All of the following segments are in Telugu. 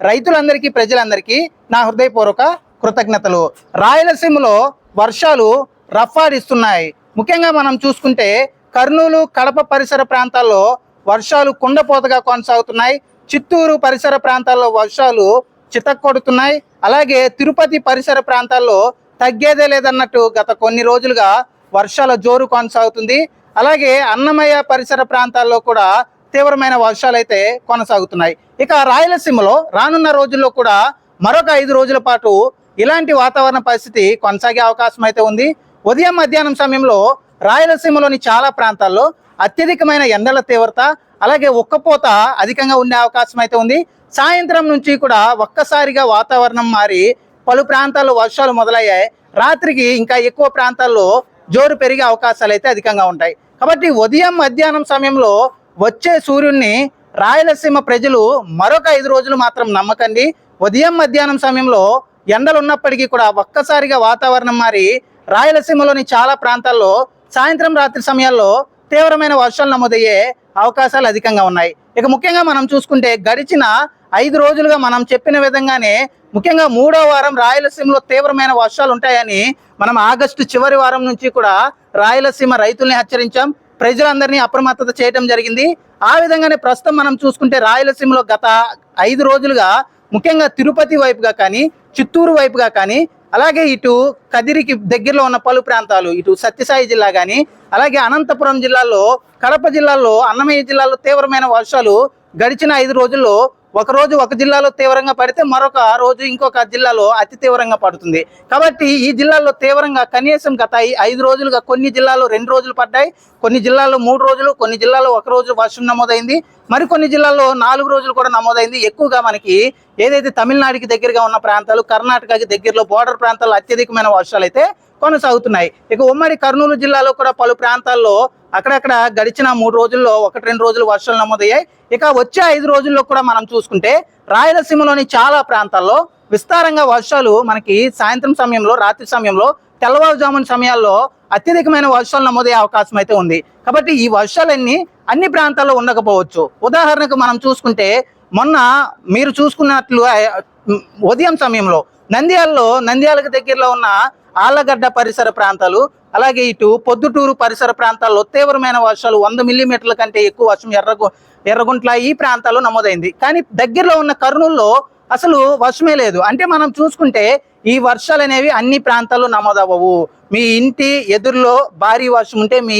రైతులందరికీ ప్రజలందరికీ నా హృదయపూర్వక కృతజ్ఞతలు. రాయలసీమలో వర్షాలు రఫాడిస్తున్నాయి ముఖ్యంగా మనం చూసుకుంటే కర్నూలు కడప పరిసర ప్రాంతాల్లో వర్షాలు కుండపోతగా కొనసాగుతున్నాయి. చిత్తూరు పరిసర ప్రాంతాల్లో వర్షాలు చితక్కొడుతున్నాయి. అలాగే తిరుపతి పరిసర ప్రాంతాల్లో తగ్గేదే లేదన్నట్టు గత కొన్ని రోజులుగా వర్షాల జోరు కొనసాగుతుంది. అలాగే అన్నమయ్య పరిసర ప్రాంతాల్లో కూడా తీవ్రమైన వర్షాలు అయితే కొనసాగుతున్నాయి. ఇక రాయలసీమలో రానున్న రోజుల్లో కూడా మరొక ఐదు రోజుల పాటు ఇలాంటి వాతావరణ పరిస్థితి కొనసాగే అవకాశం అయితే ఉంది. ఉదయం మధ్యాహ్నం సమయంలో రాయలసీమలోని చాలా ప్రాంతాల్లో అత్యధికమైన ఎండల తీవ్రత అలాగే ఉక్కపోత అధికంగా ఉండే అవకాశం అయితే ఉంది. సాయంత్రం నుంచి కూడా ఒక్కసారిగా వాతావరణం మారి పలు ప్రాంతాల్లో వర్షాలు మొదలయ్యాయి. రాత్రికి ఇంకా ఎక్కువ ప్రాంతాల్లో జోరు పెరిగే అవకాశాలు అయితే అధికంగా ఉంటాయి. కాబట్టి ఉదయం మధ్యాహ్నం సమయంలో వచ్చే సూర్యుడిని రాయలసీమ ప్రజలు మరొక ఐదు రోజులు మాత్రం నమ్మకండి. ఉదయం మధ్యాహ్నం సమయంలో ఎండలు ఉన్నప్పటికీ కూడా ఒక్కసారిగా వాతావరణం మారి రాయలసీమలోని చాలా ప్రాంతాల్లో సాయంత్రం రాత్రి సమయాల్లో తీవ్రమైన వర్షాలు నమోదయ్యే అవకాశాలు అధికంగా ఉన్నాయి. ఇక ముఖ్యంగా మనం చూసుకుంటే గడిచిన ఐదు రోజులుగా మనం చెప్పిన విధంగానే ముఖ్యంగా మూడో వారం రాయలసీమలో తీవ్రమైన వర్షాలు ఉంటాయని మనం ఆగస్టు చివరి వారం నుంచి కూడా రాయలసీమ రైతుల్ని హెచ్చరించాం. ప్రజలందరినీ అప్రమత్తత చేయడం జరిగింది. ఆ విధంగానే ప్రస్తుతం మనం చూసుకుంటే రాయలసీమలో గత ఐదు రోజులుగా ముఖ్యంగా తిరుపతి వైపుగా కానీ చిత్తూరు వైపుగా కానీ అలాగే ఇటు కదిరికి దగ్గరలో ఉన్న పలు ప్రాంతాలు ఇటు సత్యసాయి జిల్లా కానీ అలాగే అనంతపురం జిల్లాలో కడప జిల్లాలో అన్నమయ్య జిల్లాలో తీవ్రమైన వర్షాలు గడిచిన ఐదు రోజుల్లో ఒక రోజు ఒక జిల్లాలో తీవ్రంగా పడితే మరొక రోజు ఇంకొక జిల్లాలో అతి తీవ్రంగా పడుతుంది. కాబట్టి ఈ జిల్లాలో తీవ్రంగా కనీసం గత ఐదు రోజులుగా కొన్ని జిల్లాలో రెండు రోజులు పడ్డాయి. కొన్ని జిల్లాల్లో మూడు రోజులు కొన్ని జిల్లాలో ఒక రోజు వర్షం నమోదైంది. మరికొన్ని జిల్లాల్లో నాలుగు రోజులు కూడా నమోదైంది. ఎక్కువగా మనకి ఏదైతే తమిళనాడుకి దగ్గరగా ఉన్న ప్రాంతాలు కర్ణాటకకి దగ్గరలో బోర్డర్ ప్రాంతాల్లో అత్యధికమైన వర్షాలు అయితే కొనసాగుతున్నాయి. ఇక ఉమ్మడి కర్నూలు జిల్లాలో కూడా పలు ప్రాంతాల్లో అక్కడక్కడ గడిచిన మూడు రోజుల్లో ఒకటి రెండు రోజులు వర్షాలు నమోదయ్యాయి. ఇక వచ్చే ఐదు రోజుల్లో కూడా మనం చూసుకుంటే రాయలసీమలోని చాలా ప్రాంతాల్లో విస్తారంగా వర్షాలు మనకి సాయంత్రం సమయంలో రాత్రి సమయంలో తెల్లవారుజామున సమయాల్లో అత్యధికమైన వర్షాలు నమోదయ్యే అవకాశం అయితే ఉంది. కాబట్టి ఈ వర్షాలన్నీ అన్ని ప్రాంతాల్లో ఉండకపోవచ్చు. ఉదాహరణకు మనం చూసుకుంటే మొన్న మీరు చూసుకున్నట్లు ఉదయం సమయంలో నంద్యాలలో నంద్యాలకు దగ్గరలో ఉన్న ఆళ్ళగడ్డ పరిసర ప్రాంతాలు అలాగే ఇటు పొద్దుటూరు పరిసర ప్రాంతాల్లో తీవ్రమైన వర్షాలు వంద మిల్లీమీటర్ల కంటే ఎక్కువ వర్షం ఎర్రగు ఎర్రగుంట్ల ఈ ప్రాంతాల్లో నమోదైంది. కానీ దగ్గరలో ఉన్న కర్నూలులో అసలు వర్షమే లేదు. అంటే మనం చూసుకుంటే ఈ వర్షాలు అనేవి అన్ని ప్రాంతాల్లో నమోదవ్వవు. మీ ఇంటి ఎదురులో భారీ వర్షం ఉంటే మీ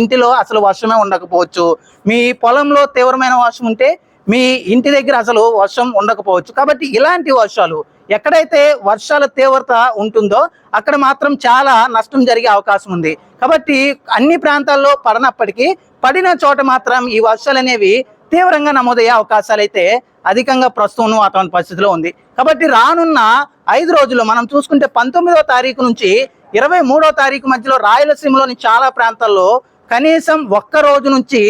ఇంటిలో అసలు వర్షమే ఉండకపోవచ్చు. మీ పొలంలో తీవ్రమైన వర్షం ఉంటే మీ ఇంటి దగ్గర అసలు వర్షం ఉండకపోవచ్చు. కాబట్టి ఇలాంటి వర్షాలు ఎక్కడైతే వర్షాల తీవ్రత ఉంటుందో అక్కడ మాత్రం చాలా నష్టం జరిగే అవకాశం ఉంది. కాబట్టి అన్ని ప్రాంతాల్లో పడనప్పటికీ పడిన చోట మాత్రం ఈ వర్షాలు అనేవి తీవ్రంగా నమోదయ్యే అవకాశాలు అయితే అధికంగా ప్రస్తుతం ఉన్న వాతావరణ పరిస్థితిలో ఉంది. కాబట్టి రానున్న ఐదు రోజులు మనం చూసుకుంటే పంతొమ్మిదవ తారీఖు నుంచి ఇరవై మూడో తారీఖు మధ్యలో రాయలసీమలోని చాలా ప్రాంతాల్లో కనీసం ఒక్క రోజు నుంచి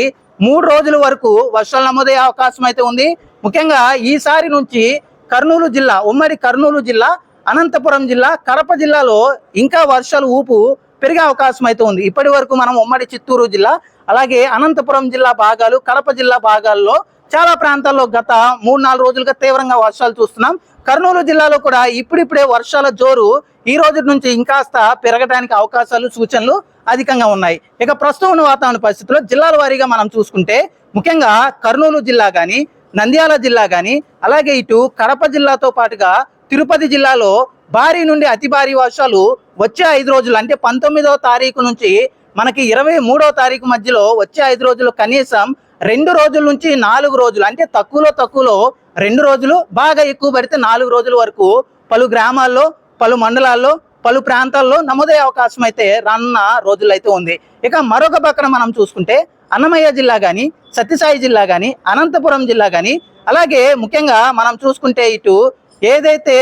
మూడు రోజుల వరకు వర్షాలు నమోదయ్యే అవకాశం అయితే ఉంది. ముఖ్యంగా ఈసారి నుంచి కర్నూలు జిల్లా ఉమ్మడి కర్నూలు జిల్లా అనంతపురం జిల్లా కడప జిల్లాలో ఇంకా వర్షాలు ఊపు పెరిగే అవకాశం అయితే ఉంది. ఇప్పటి వరకు మనం ఉమ్మడి చిత్తూరు జిల్లా అలాగే అనంతపురం జిల్లా భాగాలు కడప జిల్లా భాగాల్లో చాలా ప్రాంతాల్లో గత మూడు నాలుగు రోజులుగా తీవ్రంగా వర్షాలు చూస్తున్నాం. కర్నూలు జిల్లాలో కూడా ఇప్పుడిప్పుడే వర్షాల జోరు ఈ రోజు నుంచి ఇంకాస్త పెరగడానికి అవకాశాలు సూచనలు అధికంగా ఉన్నాయి. ఇక ప్రస్తుతం ఉన్న వాతావరణ పరిస్థితుల్లో జిల్లాల వారీగా మనం చూసుకుంటే ముఖ్యంగా కర్నూలు జిల్లా కానీ నంద్యాల జిల్లా కానీ అలాగే ఇటు కడప జిల్లాతో పాటుగా తిరుపతి జిల్లాలో భారీ నుండి అతి భారీ వర్షాలు వచ్చే ఐదు రోజులు అంటే పంతొమ్మిదవ తారీఖు నుంచి మనకి ఇరవై మూడవ తారీఖు మధ్యలో వచ్చే ఐదు రోజులు కనీసం రెండు రోజుల నుంచి నాలుగు రోజులు అంటే తక్కువలో తక్కువలో రెండు రోజులు బాగా ఎక్కువ పడితే నాలుగు రోజుల వరకు పలు గ్రామాల్లో పలు మండలాల్లో పలు ప్రాంతాల్లో నమోదయ్యే అవకాశం అయితే రానున్న రోజులైతే ఉంది. ఇక మరొక పక్కన మనం చూసుకుంటే అన్నమయ్య జిల్లా కానీ సత్యసాయి జిల్లా కానీ అనంతపురం జిల్లా కానీ అలాగే ముఖ్యంగా మనం చూసుకుంటే ఇటు ఏదైతే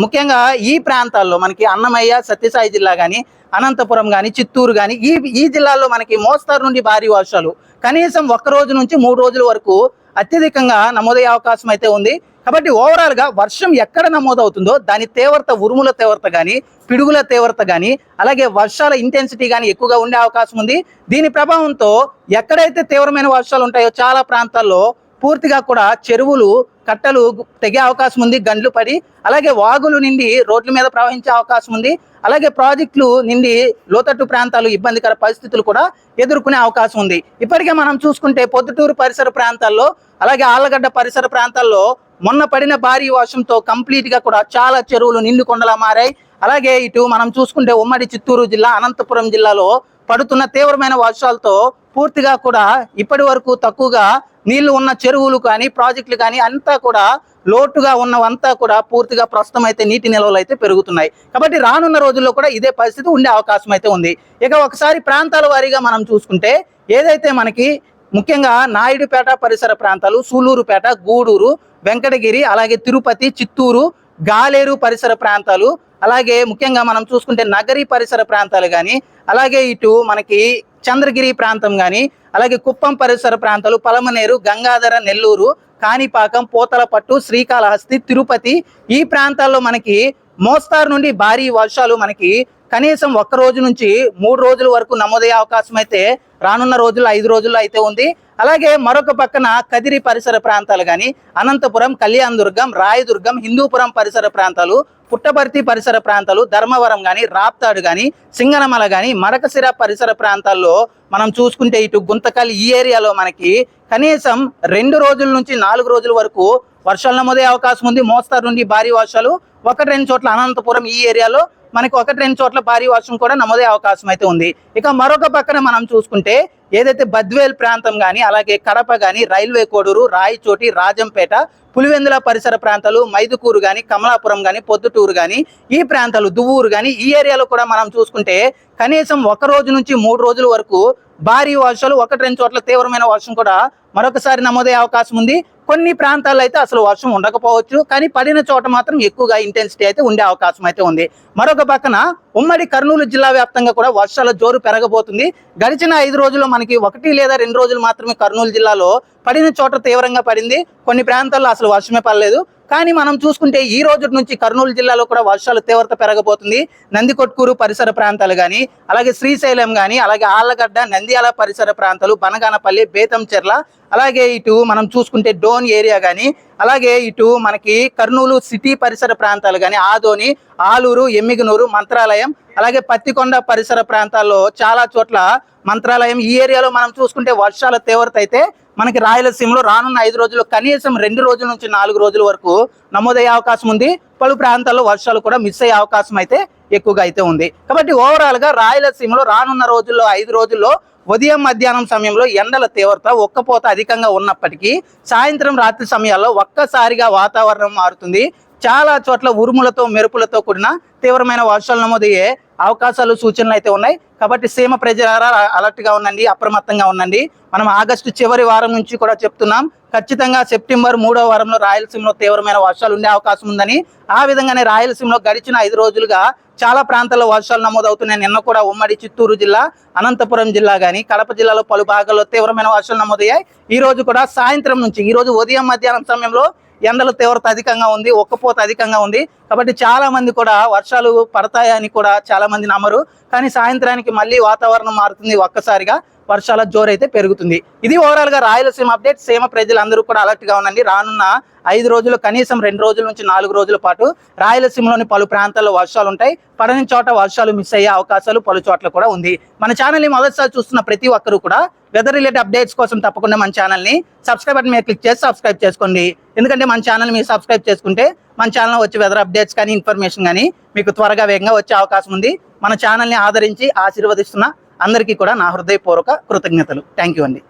ముఖ్యంగా ఈ ప్రాంతాల్లో మనకి అన్నమయ్య సత్యసాయి జిల్లా కానీ అనంతపురం కానీ చిత్తూరు కానీ ఈ ఈ జిల్లాల్లో మనకి మోస్తారు నుండి భారీ వర్షాలు కనీసం ఒక్క రోజు నుంచి మూడు రోజుల వరకు అత్యధికంగా నమోదయ్యే అవకాశం అయితే ఉంది. కాబట్టి ఓవరాల్గా వర్షం ఎక్కడ నమోదవుతుందో దాని తీవ్రత ఉరుముల తీవ్రత కానీ పిడుగుల తీవ్రత కానీ అలాగే వర్షాల ఇంటెన్సిటీ కానీ ఎక్కువగా ఉండే అవకాశం ఉంది. దీని ప్రభావంతో ఎక్కడైతే తీవ్రమైన వర్షాలు ఉంటాయో చాలా ప్రాంతాల్లో పూర్తిగా కూడా చెరువులు కట్టలు తెగే అవకాశం ఉంది గండ్లు పడి అలాగే వాగులు నిండి రోడ్ల మీద ప్రవహించే అవకాశం ఉంది. అలాగే ప్రాజెక్టులు నిండి లోతట్టు ప్రాంతాలు ఇబ్బందికర పరిస్థితులు కూడా ఎదుర్కొనే అవకాశం ఉంది. ఇప్పటికే మనం చూసుకుంటే పొద్దుటూరు పరిసర ప్రాంతాల్లో అలాగే ఆళ్ళగడ్డ పరిసర ప్రాంతాల్లో మొన్న పడిన భారీ వర్షంతో కంప్లీట్గా కూడా చాలా చెరువులు నిండు కొండలా మారాయి. అలాగే ఇటు మనం చూసుకుంటే ఉమ్మడి చిత్తూరు జిల్లా అనంతపురం జిల్లాలో పడుతున్న తీవ్రమైన వర్షాలతో పూర్తిగా కూడా ఇప్పటి వరకు తక్కువగా నీళ్ళు ఉన్న చెరువులు కానీ ప్రాజెక్టులు కానీ అంతా కూడా లోటుగా ఉన్నవంతా కూడా పూర్తిగా ప్రస్తుతం అయితే నీటి నిల్వలు అయితే పెరుగుతున్నాయి. కాబట్టి రానున్న రోజుల్లో కూడా ఇదే పరిస్థితి ఉండే అవకాశం అయితే ఉంది. ఇక ఒకసారి ప్రాంతాల వారీగా మనం చూసుకుంటే ఏదైతే మనకి ముఖ్యంగా నాయుడుపేట పరిసర ప్రాంతాలు సూలూరుపేట గూడూరు వెంకటగిరి అలాగే తిరుపతి చిత్తూరు గాలేరు పరిసర ప్రాంతాలు అలాగే ముఖ్యంగా మనం చూసుకుంటే నగరి పరిసర ప్రాంతాలు కానీ అలాగే ఇటు మనకి చంద్రగిరి ప్రాంతం కానీ అలాగే కుప్పం పరిసర ప్రాంతాలు పలమనేరు గంగాధర నెల్లూరు కాణిపాకం పోతలపట్టు శ్రీకాళహస్తి తిరుపతి ఈ ప్రాంతాల్లో మనకి మోస్తారు నుండి భారీ వర్షాలు మనకి కనీసం ఒక్క రోజు నుంచి మూడు రోజుల వరకు నమోదయ్యే అవకాశం అయితే రానున్న రోజుల్లో ఐదు రోజుల్లో అయితే ఉంది. అలాగే మరొక పక్కన కదిరి పరిసర ప్రాంతాలు కానీ అనంతపురం కళ్యాణదుర్గం రాయదుర్గం హిందూపురం పరిసర ప్రాంతాలు పుట్టపర్తి పరిసర ప్రాంతాలు ధర్మవరం కానీ రాప్తాడు కానీ సింగనమల కానీ మడకసిర పరిసర ప్రాంతాల్లో మనం చూసుకుంటే ఇటు గుంతకల్ ఈ ఏరియాలో మనకి కనీసం రెండు రోజుల నుంచి నాలుగు రోజుల వరకు వర్షాలు నమోదే అవకాశం ఉంది. మోస్తారు నుండి భారీ వర్షాలు. ఒకటి రెండు చోట్ల అనంతపురం ఈ ఏరియాలో మనకి ఒకటి రెండు చోట్ల భారీ వర్షం కూడా నమోదే అవకాశం అయితే ఉంది. ఇక మరొక పక్కన మనం చూసుకుంటే ఏదైతే బద్వేల్ ప్రాంతం కానీ అలాగే కడప కానీ రైల్వే కోడూరు రాయచోటి రాజంపేట పులివెందుల పరిసర ప్రాంతాలు మైదుకూరు కానీ కమలాపురం కానీ పొద్దుటూరు కానీ ఈ ప్రాంతాలు దువ్వూరు కానీ ఈ ఏరియాలో కూడా మనం చూసుకుంటే కనీసం ఒక రోజు నుంచి మూడు రోజుల వరకు భారీ వర్షాలు ఒకటి రెండు చోట్ల తీవ్రమైన వర్షం కూడా మరొకసారి నమోదయ్యే అవకాశం ఉంది. కొన్ని ప్రాంతాల్లో అయితే అసలు వర్షం ఉండకపోవచ్చు కానీ పడిన చోట మాత్రం ఎక్కువగా ఇంటెన్సిటీ అయితే ఉండే అవకాశం అయితే ఉంది. మరొక పక్కన ఉమ్మడి కర్నూలు జిల్లా వ్యాప్తంగా కూడా వర్షాల జోరు పెరగబోతుంది. గడిచిన ఐదు రోజుల్లో మనకి ఒకటి లేదా రెండు రోజులు మాత్రమే కర్నూలు జిల్లాలో పడిన చోట తీవ్రంగా పడింది. కొన్ని ప్రాంతాల్లో అసలు వర్షమే పడలేదు. కానీ మనం చూసుకుంటే ఈ రోజు నుంచి కర్నూలు జిల్లాలో కూడా వర్షాలు తీవ్రత పెరగబోతుంది. నందికొట్కూరు పరిసర ప్రాంతాలు కానీ అలాగే శ్రీశైలం కానీ అలాగే ఆళ్ళగడ్డ నంద్యాల పరిసర ప్రాంతాలు బనగానపల్లి బేతంచెర్ల అలాగే ఇటు మనం చూసుకుంటే డోన్ ఏరియా కానీ అలాగే ఇటు మనకి కర్నూలు సిటీ పరిసర ప్రాంతాలు కానీ ఆదోని ఆలూరు ఎమ్మిగనూరు మంత్రాలయం అలాగే పత్తికొండ పరిసర ప్రాంతాల్లో చాలా చోట్ల మంత్రాలయం. ఈ ఏరియాలో మనం చూసుకుంటే వర్షాల తీవ్రత అయితే మనకి రాయలసీమలో రానున్న ఐదు రోజుల్లో కనీసం రెండు రోజుల నుంచి నాలుగు రోజుల వరకు నమోదయ్యే అవకాశం ఉంది. పలు ప్రాంతాల్లో వర్షాలు కూడా మిస్ అయ్యే అవకాశం అయితే ఎక్కువగా అయితే ఉంది. కాబట్టి ఓవరాల్గా రాయలసీమలో రానున్న రోజుల్లో ఐదు రోజుల్లో ఉదయం మధ్యాహ్నం సమయంలో ఎండల తీవ్రత ఒక్కపోత అధికంగా ఉన్నప్పటికీ సాయంత్రం రాత్రి సమయాల్లో ఒక్కసారిగా వాతావరణం మారుతుంది. చాలా చోట్ల ఉరుములతో మెరుపులతో కూడిన తీవ్రమైన వర్షాలు నమోదయ్యే అవకాశాలు సూచనలు అయితే ఉన్నాయి. కాబట్టి సీమ ప్రజలారా అలర్ట్గా ఉండండి అప్రమత్తంగా ఉండండి. మనం ఆగస్టు చివరి వారం నుంచి కూడా చెప్తున్నాం. ఖచ్చితంగా సెప్టెంబర్ మూడో వారంలో రాయలసీమలో తీవ్రమైన వర్షాలు ఉండే అవకాశం ఉందని. ఆ విధంగానే రాయలసీమలో గడిచిన ఐదు రోజులుగా చాలా ప్రాంతాల్లో వర్షాలు నమోదవుతున్నాయి. నిన్న కూడా ఉమ్మడి చిత్తూరు జిల్లా అనంతపురం జిల్లా కానీ కడప జిల్లాలో పలు భాగాల్లో తీవ్రమైన వర్షాలు నమోదయ్యాయి. ఈ రోజు కూడా సాయంత్రం నుంచి ఈ రోజు ఉదయం మధ్యాహ్నం సమయంలో ఎండల తీవ్రత అధికంగా ఉంది ఒక్కపోత అధికంగా ఉంది. కాబట్టి చాలా మంది కూడా వర్షాలు పడతాయని కూడా చాలా మంది నమ్మరు. కానీ సాయంత్రానికి మళ్ళీ వాతావరణం మారుతుంది ఒక్కసారిగా. వర్షాల జోరైతే పెరుగుతుంది. ఇది ఓవరాల్గా రాయలసీమ అప్డేట్ సీమ ప్రజలందరూ కూడా అలర్ట్గా ఉండండి. రానున్న ఐదు రోజులు కనీసం రెండు రోజుల నుంచి నాలుగు రోజుల పాటు రాయలసీమలోని పలు ప్రాంతాల్లో వర్షాలు ఉంటాయి. పడని చోట వర్షాలు మిస్ అయ్యే అవకాశాలు పలు చోట్ల కూడా ఉంది. మన ఛానల్ని మొదటిసారి చూస్తున్న ప్రతి ఒక్కరూ కూడా వెదర్ రిలేటెడ్ అప్డేట్స్ కోసం తప్పకుండా మన ఛానల్ని సబ్స్క్రైబ్ బటన్ మీద క్లిక్ చేసి సబ్స్క్రైబ్ చేసుకోండి. ఎందుకంటే మన ఛానల్ మీరు సబ్స్క్రైబ్ చేసుకుంటే మన ఛానల్ వచ్చే వెదర్ అప్డేట్స్ కానీ ఇన్ఫర్మేషన్ కానీ మీకు త్వరగా వేగంగా వచ్చే అవకాశం ఉంది. మన ఛానల్ని ఆదరించి ఆశీర్వదిస్తున్న అందరికీ కూడా నా హృదయపూర్వక కృతజ్ఞతలు. థ్యాంక్ యూ అండి.